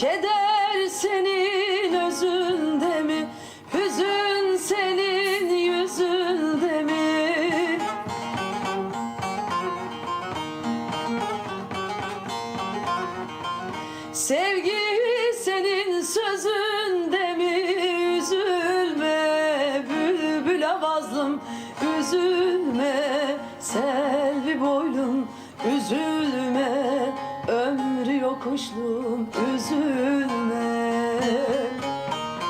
Keder senin özünde mi? Hüzün senin yüzünde mi? Sevgi senin sözünde mi? Üzülme bülbül avazlım Üzülme selvi boylum Üzülme kuşlum üzülme.